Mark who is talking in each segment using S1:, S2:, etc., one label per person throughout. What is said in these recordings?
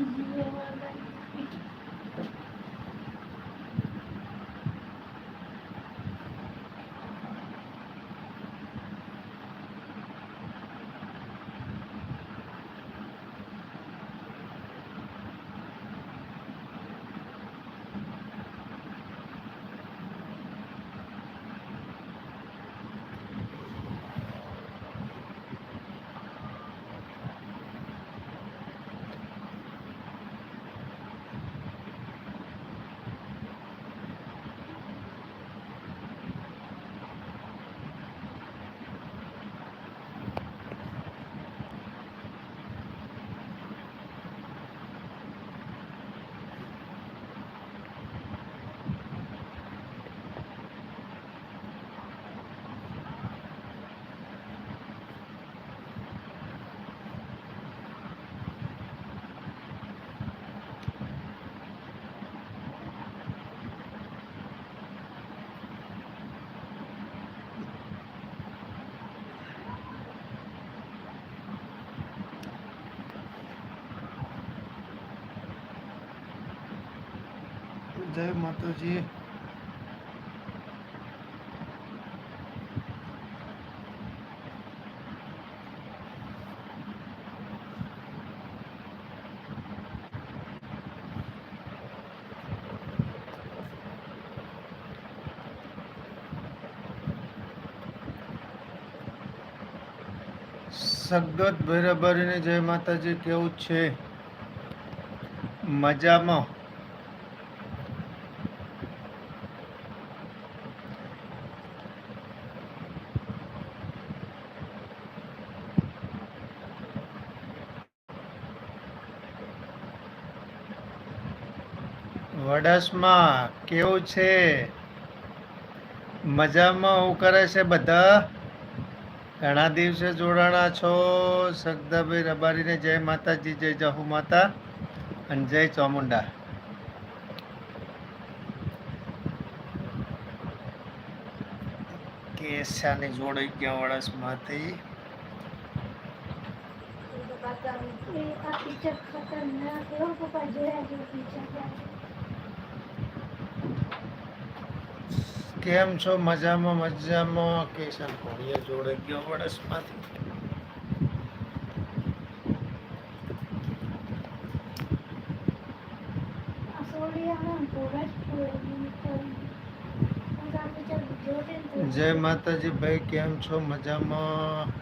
S1: you are my જય માતાજી. સગત ભૈરવબારીને જય માતાજી કેવું છે? મજામાં? વડસમાં કેવું છે? મજામાં હું કરે છે બધા? ઘણા દિવસે જોડાણા છો, સગદાભાઈ રબારીને જય માતાજી, જય જહુ માતા, અને જય ચામુંડા. કેસાની જોડાઈ ગયા વડસમાંથી
S2: આ પિક્ચર ખતરનાક એવો પપ્પા જોયા જો પિક્ચર
S1: કેમ છો? મજામાં મજામાં. કેસન કોળિયા જોડે ગયો વડસમાંથી.
S2: આ સોડિયામાં પૂરા જ પૂરા આ પિક્ચર જોતે ને તો
S1: જય માતાજી ભાઈ, કેમ છો? મજામાં.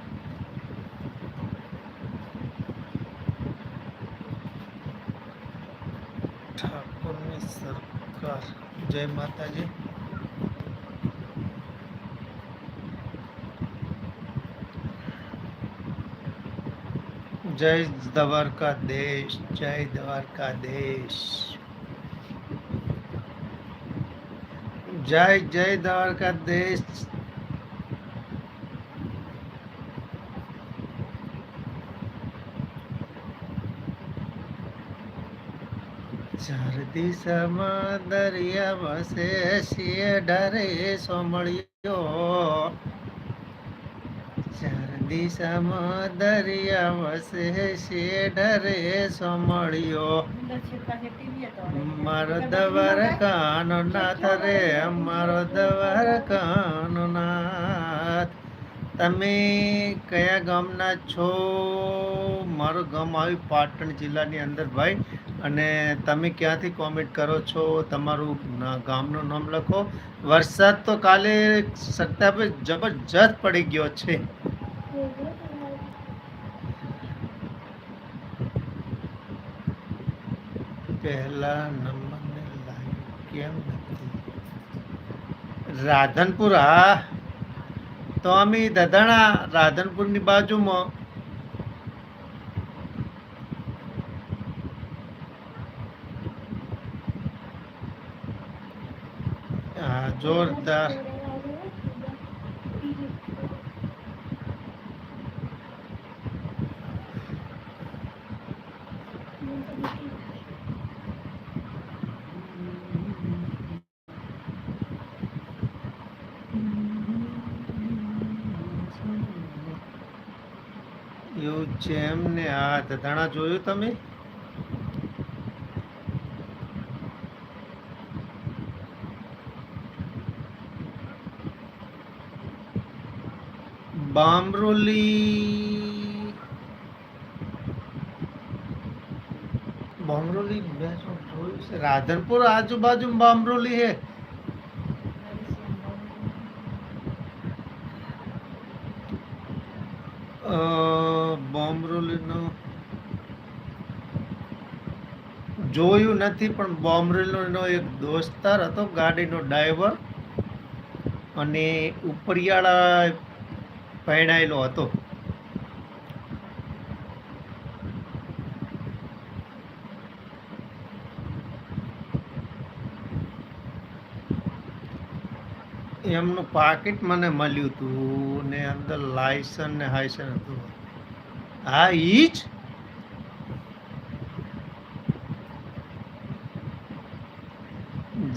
S1: ઠાકોરની સરકાર. જય માતાજી. જય દ્વારકાધીશ જય દ્વારકાધીશ. જય જય દ્વારકાધીશ. ચાર દિશામાં દરિયા વસે શિય ડરે સોમળિયો. દિશામાં દરિયા વસે શેઢરે સોમળિયો. મારો દવાર કાનો નાથ રે, મારો દવાર કાનો નાથ તમે કયા ગામના છો? મારું ગામ આવ્યું પાટણ જિલ્લાની અંદર ભાઈ. અને તમે ક્યાંથી કોમેન્ટ કરો છો? તમારું ગામનું નામ લખો. વરસાદ તો કાલે સત્તા પર જબરજસ્ત પડી ગયો છે. પહેલા નંબરને લાઈક કેમ નથી? રાધનપુર? હા તો અમે દધાણા રાધનપુરની બાજુમાં. જોરદાર. એવું છે એમને? આ ધધાણા જોયું તમે? બામરોલી. બામરોલી મેં જોયું છે. રાધનપુર આજુબાજુ બામરોલી હે જોયું નથી, પણ બોમ્બરેલીનો એક દોસ્તાર હતો, ગાડીનો ડ્રાઈવર અને ઉપરિયાળા પહેરાયેલો હતો. એમનું પાકીટ મને મળ્યું હતું ને અંદર લાયસન ને હાયસન હતું. હા, ઈ જ?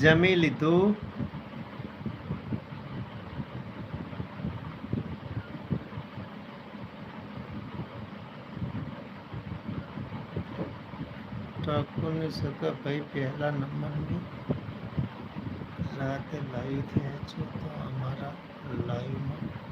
S1: જમી લીધું. ઠાકોરની સગા ભાઈ પહેલા નંબરની રાતે લાઈવ થયા છો તો અમારા લાઈવમાં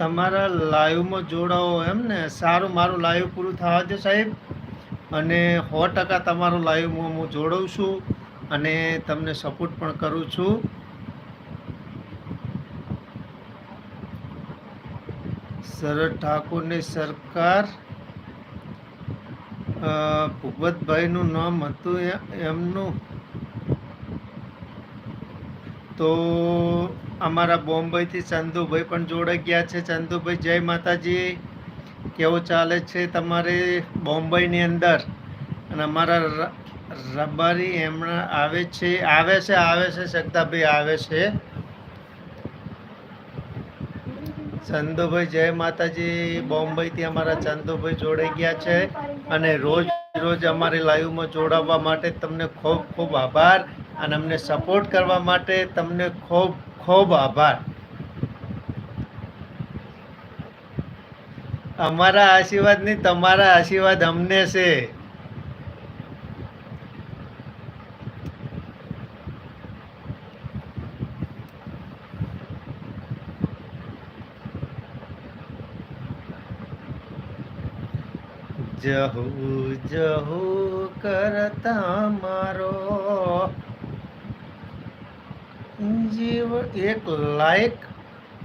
S1: તમારા લાઈવમાં જોડાવો એમ ને સારું મારું લાઈવ પૂરું થવા દે સાહેબ. અને સો ટકા તમારું લાઈવમાં હું જોડું છું અને તમને સપોર્ટ પણ કરું છું. શરદ ઠાકોરની સરકાર ભૂપતભાઈનું નામ હતું એમનું. તો અમારા બોમ્બેથી ચંદુભાઈ પણ જોડાઈ ગયા છે. ચંદુભાઈ, જય માતાજી. કેવું ચાલે છે તમારે બોમ્બેની અંદર? અને અમારા રબારી એમના આવે છે આવે છે આવે છે, શકતાભાઈ આવે છે. ચંદુભાઈ, જય માતાજી. બોમ્બેથી અમારા ચંદુભાઈ જોડાઈ ગયા છે અને રોજ રોજ અમારી લાઈવમાં જોડાવવા માટે તમને ખૂબ ખૂબ આભાર અને અમને સપોર્ટ કરવા માટે તમને ખૂબ ખૂબ આભાર. અમારા આશીર્વાદ નહીં તમારા આશીર્વાદ અમને છે. જહુ જહુ કરતા મારો જીવ એક લાયક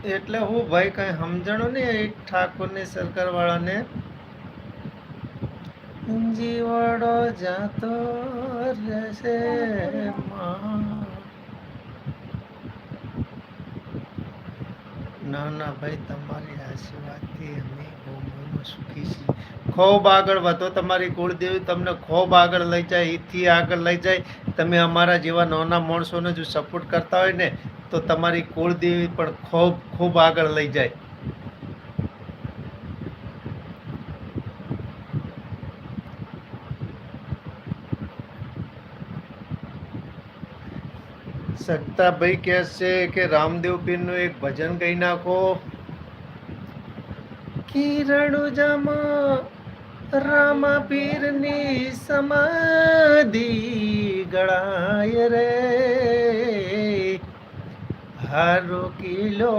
S1: એટલે હું ભાઈ કઈ સમજણો ને એક ઠાકોરની સરકાર વાળાને જીવડો જાતો રહેશે ના ના, ભાઈ, તમારી આશીર્વાદથી અમે બહુ સુખી છીએ. ખૂબ આગળ વધો તમારી કુળદેવી, તમને ખૂબ આગળ લઈ જાય એથી આગળ લઈ જાય. તમે અમારા જેવા નાના માણસોને જો સપોર્ટ કરતા હોય ને, તો તમારી કુળદેવી પણ ખૂબ ખૂબ આગળ લઈ જાય. સત્તાભાઈ કહે છે કે રામદેવ પીરનું એક ભજન કહી નાખો. કિરણ જમા રામા પીરની સમાધિ. ગળાય રે. હારો કિલો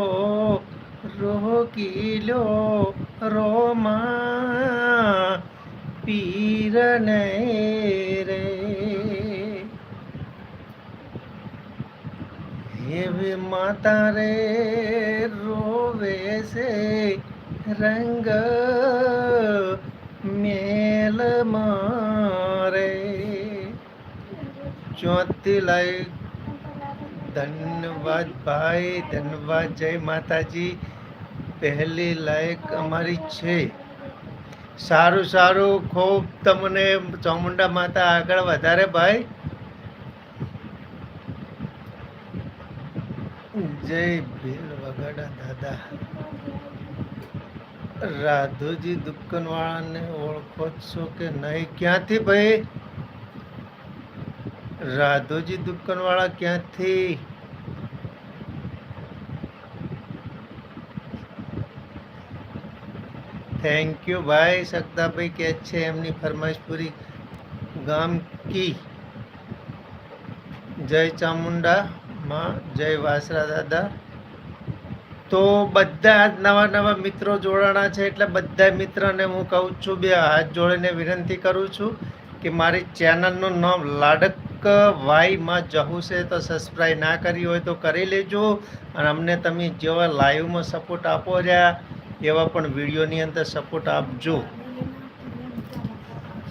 S1: રોકીલો રોમા પીરને રે. એવી માતા રે રોવે છે રંગ મેલ મારે. ચોથી લાઈક ધન્યવાદ ભાઈ, ધન્યવાદ જય માતાજી. પહેલી લાયક અમારી છે. સારું સારું. ખૂબ તમને ચામુંડા માતા આગળ વધારે ભાઈ. જય ભીલ વગાડા દાદા. રાધુજી દુકાનવાળાને ઓળખો છો કે નહીં? ક્યાંથી ભાઈ? રાધોજી દુકાનવાળા ક્યાંથી? થેન્ક યુ ભાઈ. શકતાભાઈ કહે છે, એમની ફરમાઈશ પૂરી ગામ કી? જય ચામુંડા માં, જય વાસરા દાદા. તો બધા આજ નવા નવા મિત્રો જોડાણા છે, એટલે બધા મિત્રોને હું કહું છું, બે હાથ જોડીને વિનંતી કરું છું કે મારી ચેનલનું નામ લાડક વાઈમાં જવું છે તો સબસ્ક્રાઈબ ના કરી હોય તો કરી લેજો. અને અમને તમે જેવા લાઈવમાં સપોર્ટ આપો રહ્યા, એવા પણ વિડીયોની અંદર સપોર્ટ આપજો.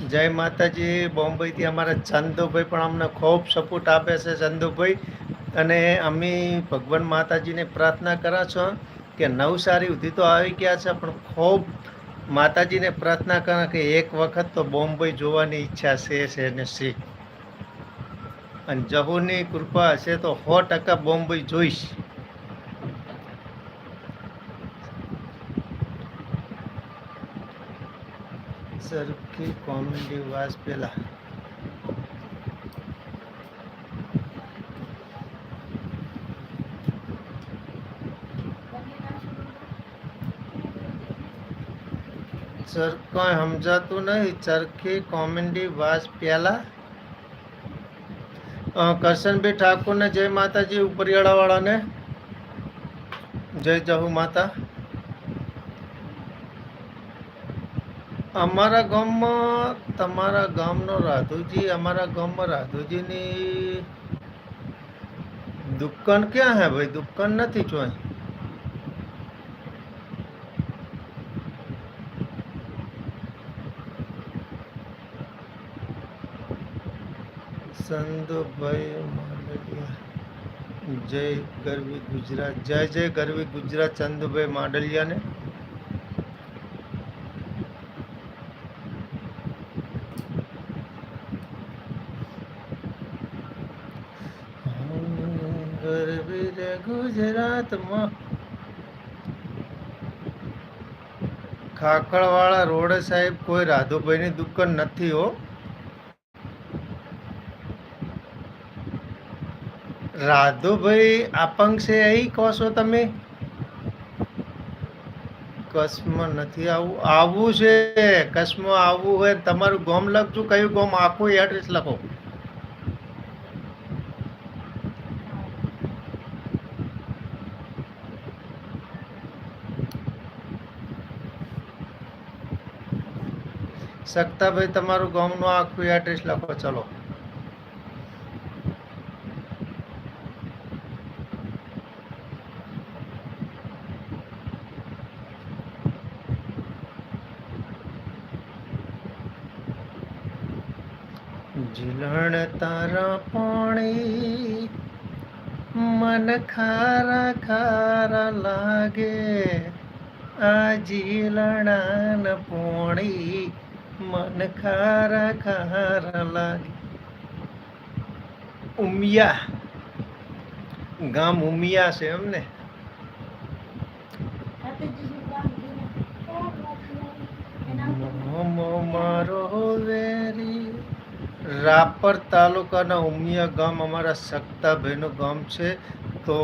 S1: જય માતાજી. બોમ્બેથી અમારા ચંદુભાઈ પણ અમને ખૂબ સપોર્ટ આપે છે ચંદુભાઈ. અને અમે ભગવાન માતાજીને પ્રાર્થના કર્યા છો કે નવસારી સુધી તો આવી ગયા છે, પણ ખૂબ માતાજીને પ્રાર્થના કરે કે એક વખત તો બોમ્બે જોવાની ઈચ્છા છે ને છે. અને જહુની કૃપા હશે તો સો ટકા બોમ્બે જોઈશ. સરખી કોમેડી વાસ પેલા. સર કોઈ સમજાતું નહીં ચરખી કોમેડી વાસ અ, કરશનભાઈ ઠાકોરને જય માતાજી, ઉપરિયાળાવાળાને. જય જહુ માતા. અમારા ગામમાં, તમારા ગામનો રાધુજી, અમારા ગામમાં રાધુજીની દુકાન ક્યાં હે ભાઈ? દુકાન નથી જોઈ. સંદુભાઈ માંડલિયા. જય ગરવી ગુજરાત. જય જય ગરવી ગુજરાત ચંદુભાઈ માંડલિયાને. ગુજરાતમાં. ખાખળવાળા રોડ સાહેબ કોઈ રાધુભાઈની દુકાન નથી હો. રાધુભાઈ આપંગ છે અહીં કહો છો તમે? કચ્છમાં નથી આવું. આવવું છે કચ્છમાં આવવું હોય તમારું ગોમ લખજો, કયું ગોમ? આખું એડ્રેસ લખો. સક્તાભાઈ, તમારું ગામનું આખું એડ્રેસ લખો, ચલો ઝીલણ તારા પાણી મન ખારા ખારા લાગે આજી લણાન પોણી મન ખારા ખારા લાગે ઉમિયા ગામ ઉમિયા છે એમને મારો વેરી રાપર તાલુકાના ઉમિયા ગામ અમારા સક્તાભાઈનું ગામ છે. તો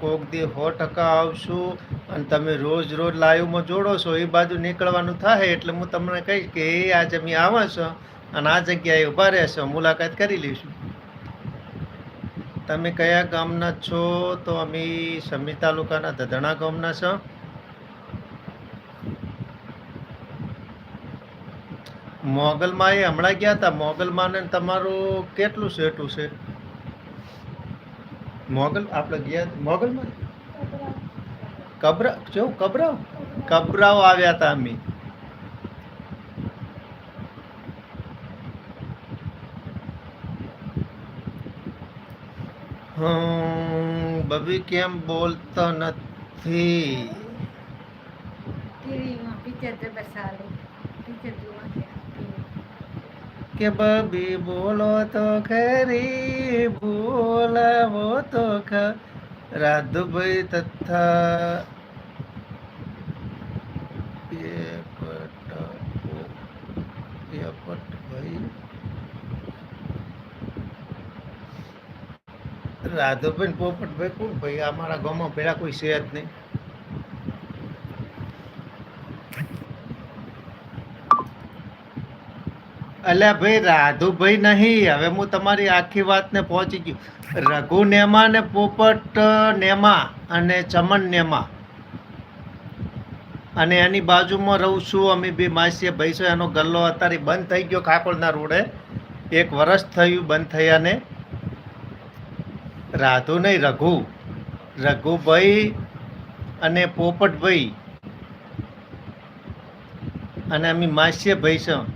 S1: કોક દી સો ટકા આવશું અને તમે રોજ રોજ લાઈવમાં જોડો છો, એ બાજુ નીકળવાનું થાય એટલે હું તમને કહીશ કે એ આજે અમે આવા છો અને આ જગ્યાએ ઊભા રહેશો, મુલાકાત કરી લઈશું. તમે કયા ગામના છો? તો અમે સમી તાલુકાના દધણા ગામના છો. મોગલમાં એ હમણાં ગયા હતા મોગલમાં ને તમારું કેટલું સેટું છે? મોગલ આપણે ગયા મોગલમાં? કબરા જો કબરાવ કબરાવ આવ્યા હતા અમે. બબી કેમ બોલતો નથી?
S2: ટીવીમાં પિક્ચર તો સારું. પિક્ચર જોવા.
S1: કે બબી બોલો તો ખરી, બોલાવો તો ખ, રાધુભાઈ તથા ભાઈ રાધુભાઈ પોપટભાઈ કોણ? ભાઈ અમારા ગામમાં પેલા કોઈ છે જ નહીં. અલ્યા ભાઈ, રાધુભાઈ નહીં, હવે હું તમારી આખી વાતને પહોંચી ગયું. રઘુ નેમા ને પોપટ નેમા અને ચમન નેમા. અને એની બાજુમાં રહું છું, અમે બે માસીએ ભાઈ છો એનો ગલ્લો અત્યારે બંધ થઈ ગયો ખાકોળના રોડે. એક વર્ષ થયું બંધ થયાને. રાધુ નહીં, રઘુ. રઘુભાઈ અને પોપટભાઈ. અને અમે માસીએ ભાઈ છો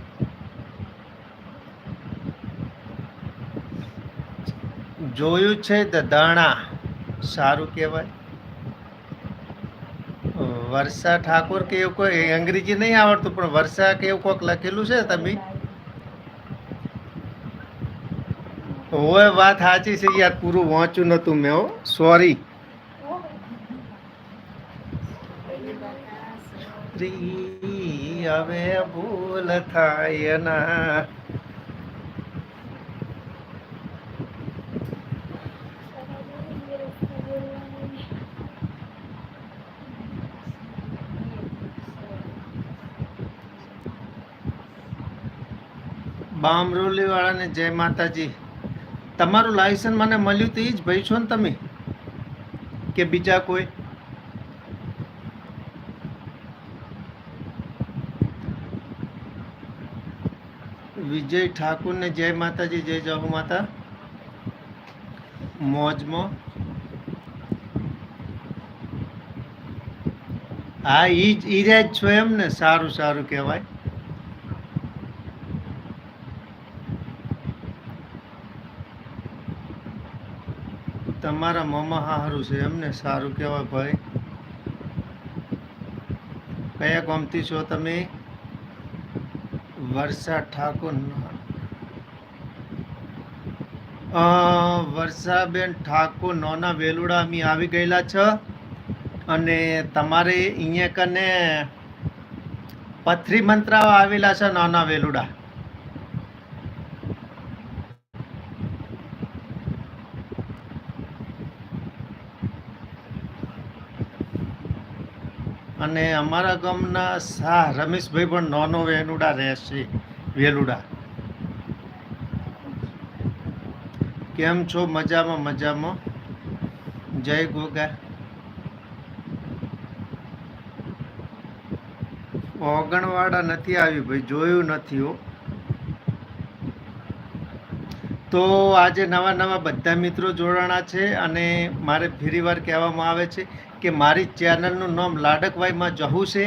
S1: જોયું છે દાણા. સારું કહેવાય. વર્ષા ઠાકોર કે એવું કોઈ અંગ્રેજી નહીં આવડતું, પણ વર્ષા કે એવું કોઈક લખેલું છે તમે? હોય વાત સાચી છે, યાર, પૂરું વાંચ્યું નતું મેં, હો. સોરી હવે ભૂલ થાય ના બામરોલી વાળાને જય માતાજી. તમારું લાયસન્સ મને મળ્યું તો એ જ ભાઈ છો ને તમે? કે બીજા કોઈ? વિજય ઠાકુરને જય માતાજી, જય જહુ માતા. મોજમાં. હા, ઈ જ ઈ જ છો એમ ને સારું સારું કહેવાય. તમારા મમ્મા હારું છે, એમને સારું કહેવાય ભાઈ. કયા ગામથી છો તમે? વર્ષા ઠાકોર. વર્ષાબેન ઠાકોર નોના વેલુડા અમે આવી ગયેલા છે. અને તમારે અહીંયા કને પથરી મંત્રાઓ આવેલા છે નાના વેલુડા. અને અમારા ગામના શાહ રમેશભાઈ પણ નોનો વેલુડા રહેશે વેલુડા. કેમ છો? મજામાં મજામાં? જય ગોગા. ઓગણવાડા નથી આવી ભાઈ, જોયું નથી હો. તો આજે નવા નવા બધા મિત્રો જોડાણા છે અને મારે ફરીવાર કહેવામાં આવે છે કે મારી ચેનલનું નામ લાડકવાઈમાં જવું છે,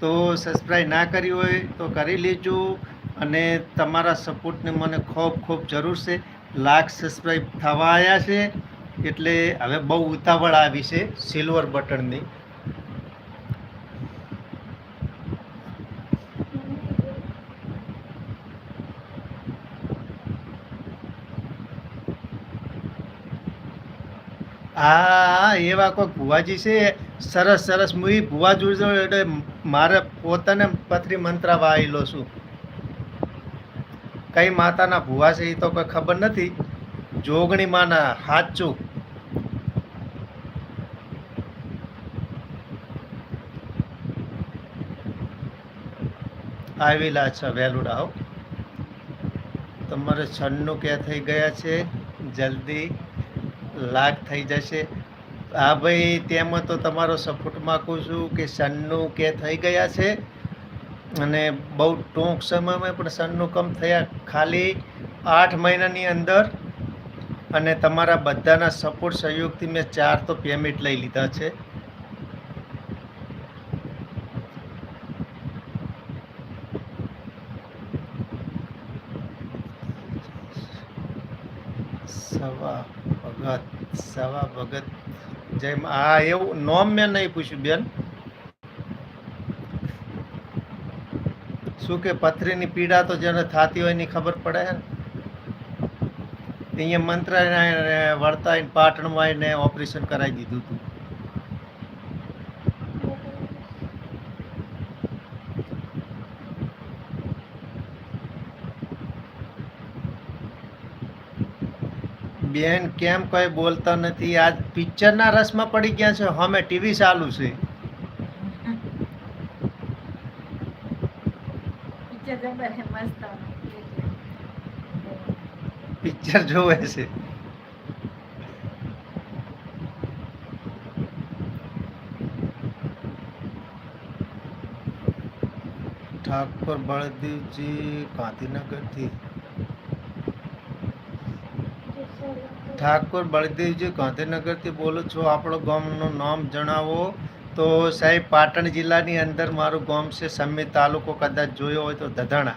S1: તો સબસ્ક્રાઈબ ના કરી હોય તો કરી લેજો અને તમારા સપોર્ટની મને ખૂબ ખૂબ જરૂર છે. લાખ સબસ્ક્રાઈબ થવા આવ્યા છે, એટલે હવે બહુ ઉતાવળ આવી છે સિલ્વર બટનની હા, એવા કોઈ ભુવાજી છે? સરસ સરસ. હું એ ભુવા જોડે એટલે મારે પોતાને પથરી મંત્રાવા આવેલો છું. કઈ માતાના ભુવા છે એ તો કોઈ ખબર નથી. જોગણી માના હાચું. આવેલા છે વેલુડા, હો. તમારે છન્નું કે થઈ ગયા છે? જલ્દી. લાખ થઈ જશે. હા ભાઈ, તેમાં તો તમારો સપોર્ટ માગું છું કે સનનું કે થઈ ગયા છે. અને બહુ ટૂંક સમયમાં પણ સનનું કમ થયા ખાલી આઠ મહિનાની અંદર. અને તમારા બધાના સપોર્ટ સહયોગથી મેં ચાર તો પેમેન્ટ લઈ લીધા છે સવા ભગત સવા ભગત. જય હા એવું નોમ મેં નહીં પૂછ્યું, બેન. શું કે પથરીની પીડા તો જેને થતી હોય એની ખબર પડે અહીંયા મંત્ર વળતા પાટણમાં આવીને ઓપરેશન કરાવી દીધું હતું. બેન કેમ કઈ બોલતા નથી? આજ પિક્ચરના રસમાં પડી ગયા છે. હમે ટીવી ચાલુ છે.
S2: પિક્ચર
S1: જોવે છે. ઠાકોર બળદેવજી ગાંધીનગરથી. ઠાકોર બળદેવજી ગાંધીનગરથી બોલું છું, આપણો ગામનું નામ જણાવો. તો સાહેબ, પાટણ જિલ્લાની અંદર મારું ગામ છે સમી તાલુકો, કદાચ જોયો હોય તો ધધાણા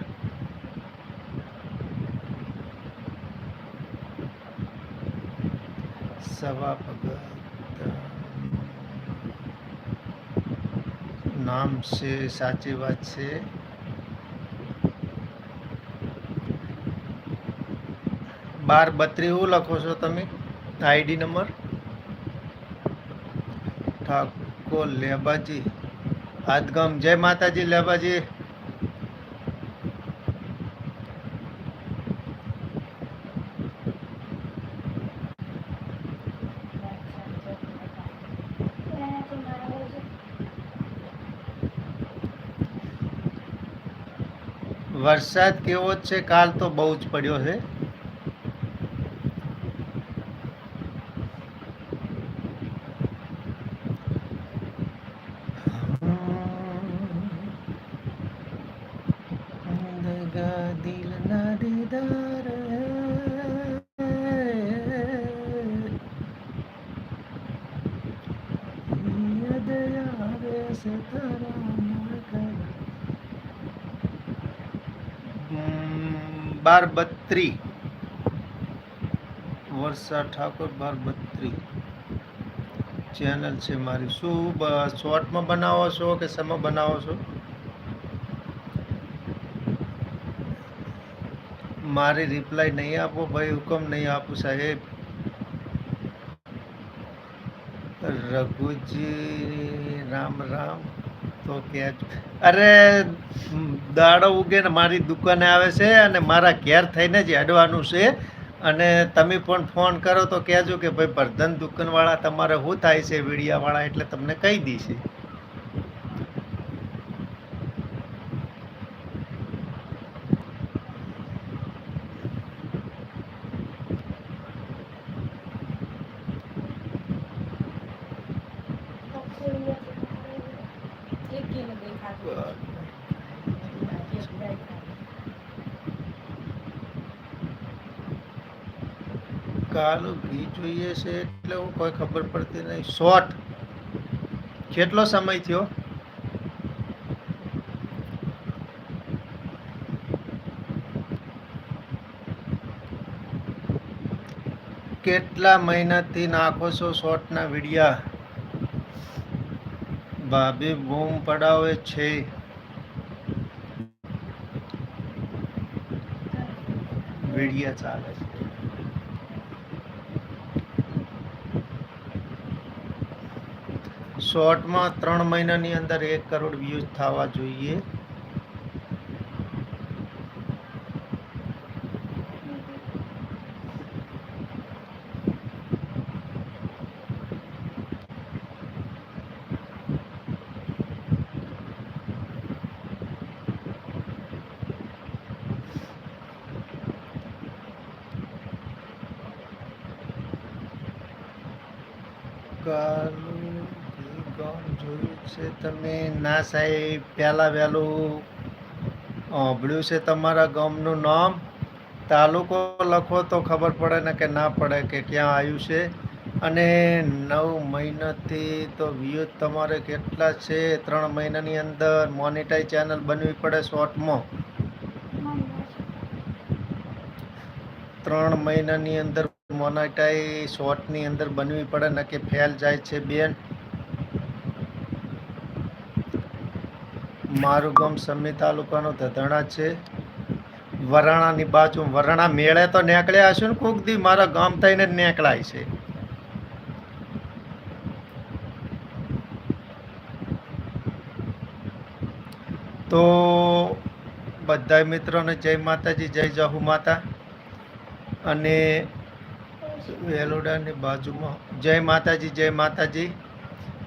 S1: સવા ભગત. નામ છે, સાચી વાત છે. બાર બત્રી શું લખો છો તમે? ID number? ઠાકોર લેબાજી. આદગમ જય માતાજી લેબાજી. વરસાદ કેવો છે? કાલ તો બહુ જ પડ્યો છે. દગા દિલના દીદાર બાર બત્રી વર્ષા ઠાકોર બાર બત્રી ચેનલ છે મારી. શું શોર્ટમાં બનાવો છો કે શેમાં બનાવો છો? મારી રિપ્લાય નહીં આપો, ભાઈ, હુકમ નહીં આપું, સાહેબ. રઘુજી, રામ રામ, તો કે અરે દાડો ઉગે ને મારી દુકાને આવે છે અને મારા ઘેર થઈને જ અડવાનું છે. અને તમે પણ ફોન કરો તો કહેજો કે, ભાઈ, પ્રધાન દુકાનવાળા તમારે શું થાય છે? વીડિયાવાળા એટલે તમને કહી દઈશે કાલું ઘી જોઈએ છે એટલે હું કોઈ ખબર પડતી નહીં. શોર્ટ કેટલો સમય થયો? કેટલા મહિનાથી નાખો છો શોર્ટના વિડિયા? ભાભી, બૂમ પડાવે છે. વિડિયા ચાલે છે. શોર્ટમાં ત્રણ મહિનાની અંદર એક કરોડ વ્યૂઝ થવા જોઈએ. કાલું જોયું છે તમે? ના સાહેબ, પહેલાં વહેલું સાંભળ્યું છે તમારા ગામનું નામ. તાલુકો લખો તો ખબર પડે ને કે ના પડે કે ક્યાં આવ્યું છે. અને નવ મહિનાથી તો વ્યૂઝ તમારે કેટલા છે? ત્રણ મહિનાની અંદર મોનિટાઈ ચેનલ બનવી પડે શોર્ટમાં ત્રણ મહિનાની અંદર મોનિટાઈ શોર્ટની અંદર બનવી પડે ને કે ફેલ જાય છે બેન. મારું ગામ સમી તાલુકાનો ધધણા છે. વરાણાની બાજુ, વરાણા મેળે તો નીકળ્યા હશે ને કોક દી, મારા ગામ થઈને જ નીકળાય છે. તો બધા મિત્રોને જય માતાજી, જય જહુ માતા. અને વેલોડાની બાજુમાં જય માતાજી જય માતાજી.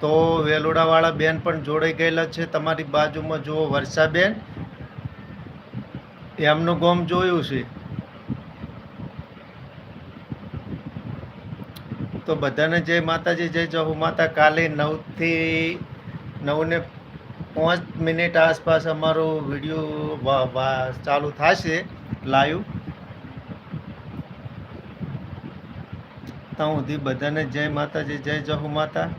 S1: તો વેલોડાવાળા બેન પણ જોડાઈ ગયેલા છે. તમારી બાજુમાં જુઓ વર્ષાબેન. એમનું ગોમ જોયું છે. તો બધાને જય માતાજી, જય જહુ માતા. કાલે નવથી નવને પાંચ મિનિટ આસપાસ અમારો વીડિયો ચાલુ થશે લાઈવ. ત્યાં સુધી બધાને જય માતાજી, જય જહુ માતા.